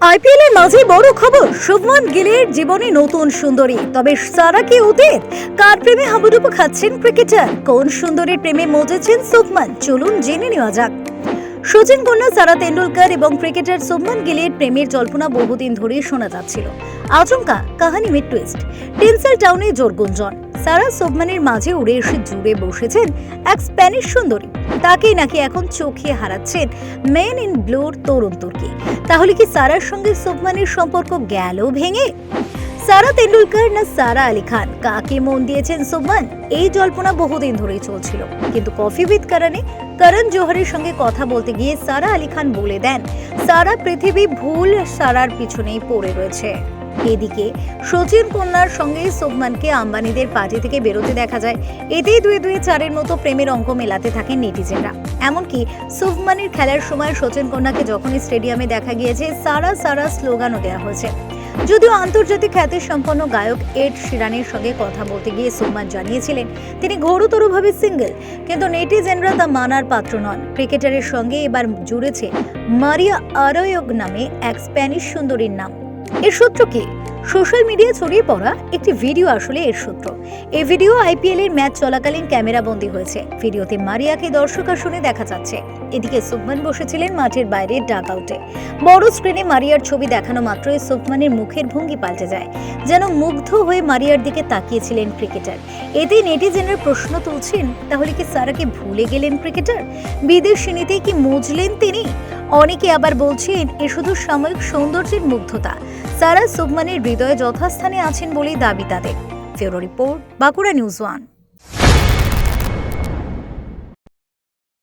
IPL এর মাঝে বড় খবর, শুভমান গিলের জীবনে নতুন সুন্দরী। তবে সারা কি অতীত কার প্রেমে হাবুডুবু খাচ্ছেন ক্রিকেটার কোন সুন্দরীর প্রেমে মজেছেন শুভমান? চলুন জেনে নেওয়া যাক। সচিন কন্যা সারা তেন্ডুলকর এবং ক্রিকেটার শুভমান গিলের প্রেমের জল্পনা বহুদিন ধরেই শোনা যাচ্ছিল। আচমকা, কাহানি মে টুইস্ট টেন্সেল টাউনে জোর গুঞ্জন সারা শুভমানের মাঝে উড়ে এসে জুড়ে বসেছেন এক স্প্যানিশ সুন্দরী। তাকেই নাকি এখন চোখে হারাচ্ছেন মেন ইন ব্লুর তরুণ তুর্কি। তাহলে কি সারার সঙ্গে সুবমানের সম্পর্ক গেল ভেঙে? সারা তেন্ডুলকর না সারা আলী খান? কাকে মন দিয়েছেন সুবমান এই জল্পনা বহুদিন ধরেই চলছিল। কিন্তু কফি উইথ করণে করণ জোহরের সঙ্গে কথা বলতে গিয়ে সারা আলী খান বলে দেন, সারা পৃথিবী ভুল সারার পিছনেই পড়ে রয়েছে। এদিকে সচিন কন্যার সঙ্গে সুবমানকে আম্বানিদের পার্টি থেকে বেরোতে দেখা যায়। এতেই দুই দুই চারের মতো প্রেমের অঙ্ক মেলাতে থাকেন নেটিজেনরা। এমনকি সুবমানের খেলার সময় সচিন কন্যাকে যখনই স্টেডিয়ামে দেখা গিয়েছে, সারা সারা স্লোগানও দেওয়া হয়েছে। যদিও আন্তর্জাতিক খ্যাতি সম্পন্ন গায়ক এড শিরানের সঙ্গে কথা বলতে গিয়ে সুবমান জানিয়েছিলেন, তিনি ঘোরতরভাবে সিঙ্গেল, কিন্তু নেটিজেনরা তা মানার পাত্র নন। ক্রিকেটারের সঙ্গে এবার জুড়েছে মারিয়া আরয়োগ নামে এক স্প্যানিশ সুন্দরীর নাম। এর সূত্র কি? সোশ্যাল মিডিয়া ছড়িয়ে পড়া একটি ভিডিও আসলে এর সূত্র। এই ভিডিও আইপিএল এর ম্যাচ চলাকালীন ক্যামেরা বন্দী হয়েছে। ভিডিওতে মারিয়াকে দর্শক আসনে দেখা যাচ্ছে। এদিকে সুবমান বসেছিলেন মাঠের বাইরে ডাক আউটে। বড় স্ক্রিনে মারিয়ার ছবি দেখানো মাত্রই সুবমানের মুখের ভঙ্গি পাল্টে যায়, যেন মুগ্ধ হয়ে মারিয়ার দিকে তাকিয়েছিলেন ক্রিকেটার। এতে নেটিজেনরা প্রশ্ন তুলছেন, তাহলে কি সারাকে ভুলে গেলেন ক্রিকেটার? বিদেশিনীতেই কি মজলেন তিনি? অনেকে আবার বলছেন, এ শুধু সাময়িক সৌন্দর্যের মুগ্ধতা। সারা সুবমানের হৃদয়ে যথাস্থানে আছেন বলেই দাবি তাদের। ফেরো রিপোর্ট, বাঁকুড়া নিউজ ওয়ান।